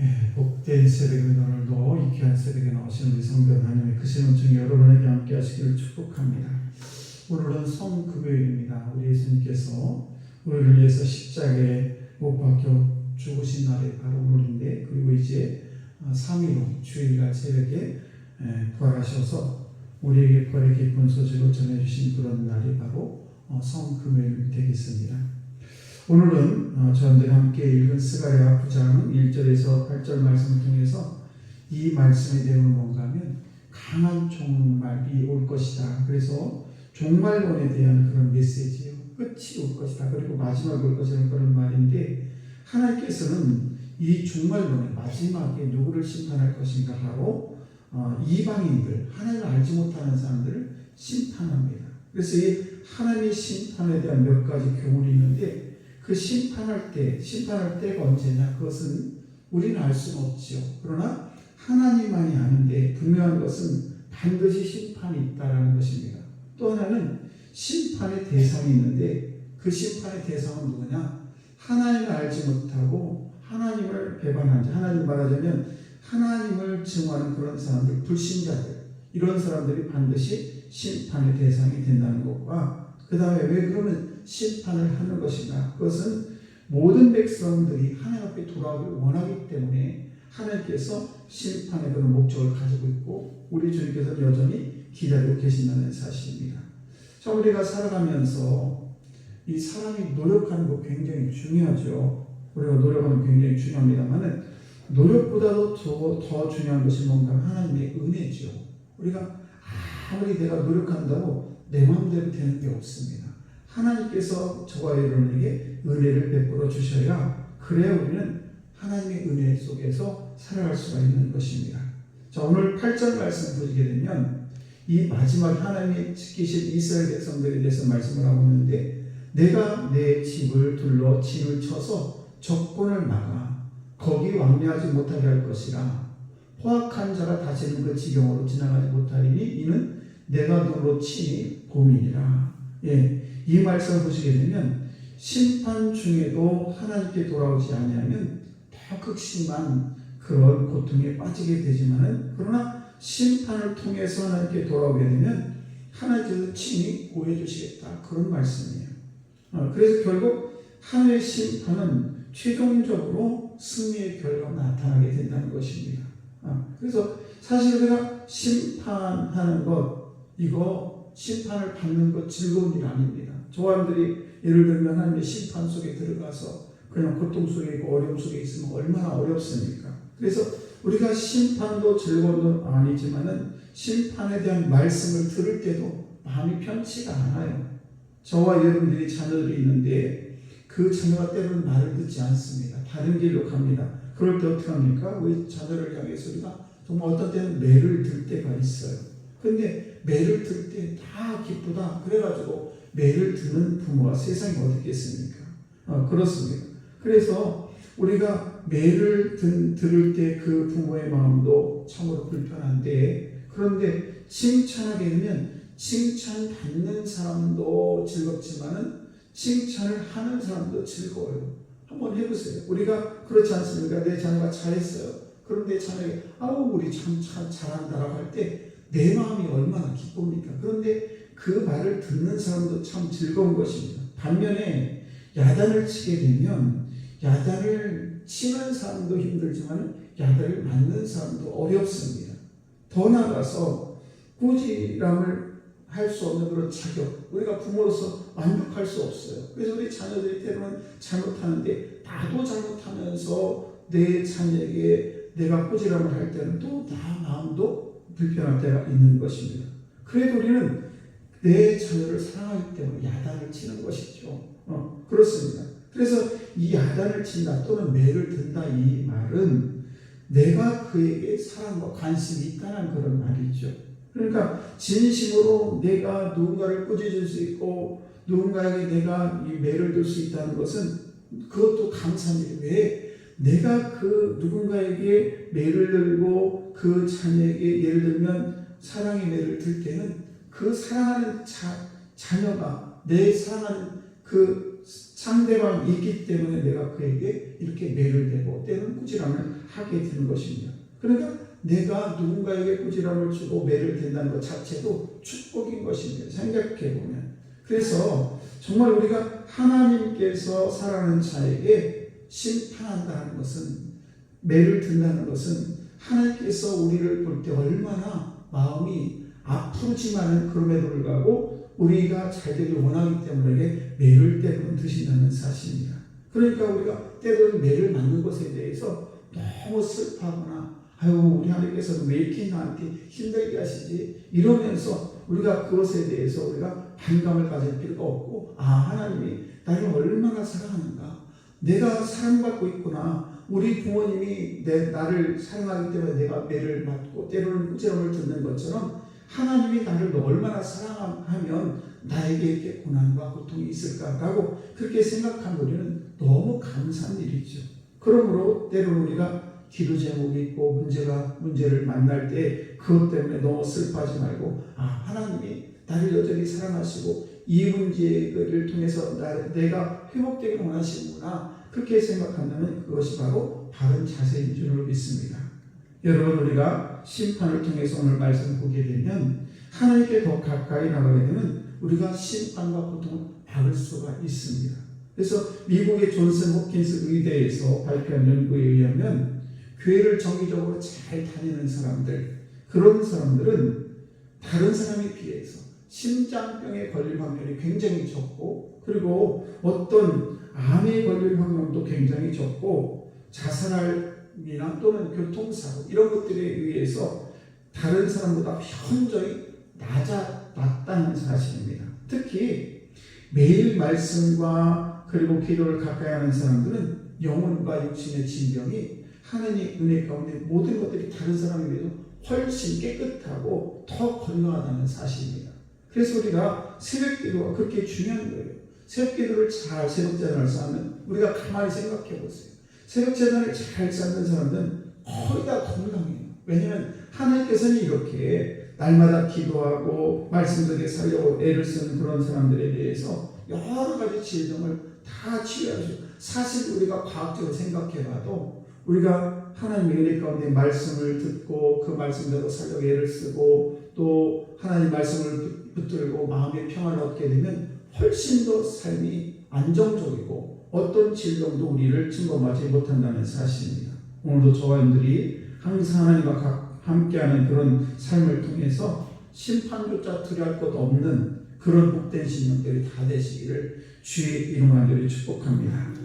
예, 복된 새벽입니다. 오늘도 이 귀한 새벽에 나오신 우리 성도 하나님의 그 신원증 여러분에게 함께 하시기를 축복합니다. 오늘은 성금요일입니다. 우리 예수님께서 우리를 위해서 십자가에 못 박혀 죽으신 날이 바로 오늘인데 그리고 이제 3일로 주일날 새벽에 예, 부활하셔서 우리에게 부활의 기쁜 소식을 전해주신 그런 날이 바로 어, 성금요일 되겠습니다. 오늘은 어, 저희들이 함께 읽은 스가랴 9장 1절에서 8절 말씀을 통해서 이 말씀의 내용은 뭔가 하면 강한 종말이 올 것이다. 그래서 종말론에 대한 그런 메시지요. 끝이 올 것이다. 그리고 마지막이 올 것이라는 그런 말인데 하나님께서는 이 종말론의 마지막에 누구를 심판할 것인가 바로 어, 이방인들, 하나님을 알지 못하는 사람들을 심판합니다. 그래서 이 하나님의 심판에 대한 몇 가지 교훈이 있는데 그 심판할 때, 심판할 때가 언제냐? 그것은 우리는 알 수는 없지요. 그러나 하나님만이 아는데 분명한 것은 반드시 심판이 있다라는 것입니다. 또 하나는 심판의 대상이 있는데 그 심판의 대상은 누구냐? 하나님을 알지 못하고 하나님을 배반한 자, 하나님 말하자면 하나님을 증오하는 그런 사람들, 불신자들, 이런 사람들이 반드시 심판의 대상이 된다는 것과 그 다음에 왜 그러면 심판을 하는 것인가? 그것은 모든 백성들이 하나님 앞에 돌아오기를 원하기 때문에 하나님께서 심판의 그런 목적을 가지고 있고 우리 주님께서는 여전히 기다리고 계신다는 사실입니다. 자, 우리가 살아가면서 이 사람이 노력하는 거 굉장히 중요하죠. 우리가 노력하는 거 굉장히 중요합니다만은 노력보다도 더, 더 중요한 것이 뭔가 하나님의 은혜죠. 우리가 아무리 내가 노력한다고 내 마음대로 되는 게 없습니다. 하나님께서 저와 여러분에게 은혜를 베풀어 주셔야 그래야 우리는 하나님의 은혜 속에서 살아갈 수가 있는 것입니다. 자, 오늘 8절 말씀 보시게 되면 이 마지막 하나님이 지키신 이스라엘 백성들에 대해서 말씀을 하고 있는데 내가 내 집을 둘러 진을 쳐서 적군을 막아 거기 왕래하지 못하게 할 것이라 포악한 자가 다시는 그 지경으로 지나가지 못하리니 이는 내가 눈으로 치니 고민이라 예, 이 말씀을 보시게 되면 심판 중에도 하나님께 돌아오지 아니하면 더 극심한 그런 고통에 빠지게 되지만은 그러나 심판을 통해서 하나님께 돌아오게 되면 하나님께서 친히 보여 주시겠다 그런 말씀이에요. 어, 그래서 결국 하나님의 심판은 최종적으로 승리의 결과가 나타나게 된다는 것입니다. 어, 그래서 사실 우리가 심판하는 것 이거 심판을 받는 것 즐거운 일 아닙니다. 저와들이 예를 들면 하나님의 심판 속에 들어가서 그냥 고통 속에 있고 어려움 속에 있으면 얼마나 어렵습니까? 그래서 우리가 심판도 즐거운 건 아니지만은 심판에 대한 말씀을 들을 때도 마음이 편치가 않아요. 저와 여러분들이 자녀들이 있는데 그 자녀가 때로는 말을 듣지 않습니다. 다른 길로 갑니다. 그럴 때 어떻게 합니까? 우리 자녀를 향해서 우리가 정말 어떤 때는 매를 들 때가 있어요. 근데 매를 들 때 다 기쁘다. 그래가지고 매를 드는 부모가 세상에 어디 있겠습니까? 어, 그렇습니다. 그래서 우리가 매를 든, 들을 때 그 부모의 마음도 참으로 불편한데 그런데 칭찬하게 되면 칭찬 받는 사람도 즐겁지만은 칭찬을 하는 사람도 즐거워요. 한번 해보세요. 우리가 그렇지 않습니까? 내 자녀가 잘했어요. 그런데 자녀가 아우 우리 참, 참 잘한다라고 할 때 내 마음이 얼마나 기쁩니까? 그런데 그 말을 듣는 사람도 참 즐거운 것입니다. 반면에 야단을 치게 되면 야단을 치는 사람도 힘들지만 야단을 맞는 사람도 어렵습니다. 더 나아가서 꾸지람을 할 수 없는 그런 자격, 우리가 부모로서 만족할 수 없어요. 그래서 우리 자녀들이 때로는 잘못하는데 나도 잘못하면서 내 자녀에게 내가 꾸지람을 할 때는 또 나 마음도 불편할 때가 있는 것입니다. 그래도 우리는 내 자녀를 사랑하기 때문에 야단을 치는 것이죠. 어, 그렇습니다. 그래서 이 야단을 친다 또는 매를 든다 이 말은 내가 그에게 사랑과 관심이 있다는 그런 말이죠. 그러니까 진심으로 내가 누군가를 꾸짖을 수 있고 누군가에게 내가 이 매를 들 수 있다는 것은 그것도 감사한 일이에요. 왜? 내가 그 누군가에게 매를 들고 그 자녀에게 예를 들면 사랑의 매를 들 때는 그 사랑하는 자, 자녀가 내 사랑하는 그 상대방이 있기 때문에 내가 그에게 이렇게 매를 대고 때는 꾸지람을 하게 되는 것입니다. 그러니까 내가 누군가에게 꾸지람을 주고 매를 댄다는 것 자체도 축복인 것입니다. 생각해 보면. 그래서 정말 우리가 하나님께서 사랑하는 자에게 심판한다는 것은 매를 든다는 것은 하나님께서 우리를 볼 때 얼마나 마음이 아프지만은 그럼에도 불구하고 우리가 잘 되길 원하기 때문에 매를 때로는 드신다는 사실입니다. 그러니까 우리가 때로는 매를 맞는 것에 대해서 너무 슬퍼하거나 아유 우리 하나님께서는 왜 이렇게 나한테 힘들게 하시지 이러면서 우리가 그것에 대해서 우리가 반감을 가질 필요가 없고 아 하나님이 나를 얼마나 사랑하는가 내가 사랑받고 있구나 우리 부모님이 내, 나를 사랑하기 때문에 내가 매를 맞고 때로는 꾸지람을 듣는 것처럼 하나님이 나를 얼마나 사랑하면 나에게 이렇게 고난과 고통이 있을까라고 그렇게 생각하면 우리는 너무 감사한 일이죠. 그러므로 때로는 우리가 기도 제목이 있고 문제가 문제를 만날 때 그것 때문에 너무 슬퍼하지 말고 아 하나님이 나를 여전히 사랑하시고 이 문제를 통해서 나, 내가 회복되길 원하시는구나 그렇게 생각한다면 그것이 바로 바른 자세인 줄을 믿습니다. 여러분 우리가 심판을 통해서 오늘 말씀 보게 되면 하나님께 더 가까이 나가게 되면 우리가 심판과 고통을 막을 수가 있습니다. 그래서 미국의 존슨 호킨스 의대에서 발표한 연구에 의하면 교회를 정기적으로 잘 다니는 사람들 그런 사람들은 다른 사람에 비해서 심장병에 걸릴 확률이 굉장히 적고 그리고 어떤 암에 걸릴 확률도 굉장히 적고 자살이나 또는 교통사고 이런 것들에 의해서 다른 사람보다 현저히 낮아 낮다는 사실입니다. 특히 매일 말씀과 그리고 기도를 가까이 하는 사람들은 영혼과 육신의 질병이 하나님의 은혜 가운데 모든 것들이 다른 사람에 비해서 훨씬 깨끗하고 더 건강하다는 사실입니다. 그래서 우리가 새벽 기도가 그렇게 중요한 거예요. 새벽 기도를 잘 새벽 재단을 쌓으면 우리가 가만히 생각해 보세요. 새벽 재단을 잘 쌓는 사람들은 거의 다 건강해요. 왜냐하면 하나님께서는 이렇게 날마다 기도하고 말씀들에 살려고 애를 쓰는 그런 사람들에 대해서 여러 가지 질병을 다 치료하시고 사실 우리가 과학적으로 생각해봐도 우리가 하나님의 은혜 가운데 말씀을 듣고 그 말씀대로 살려고 애를 쓰고 또 하나님 말씀을 붙들고 마음의 평안을 얻게 되면 훨씬 더 삶이 안정적이고 어떤 질병도 우리를 침범하지 못한다는 사실입니다. 오늘도 저와 여러분들이 항상 하나님과 함께하는 그런 삶을 통해서 심판조차 두려할 것 없는 그런 복된 신령들이 다 되시기를 주의 이름 간절히 축복합니다.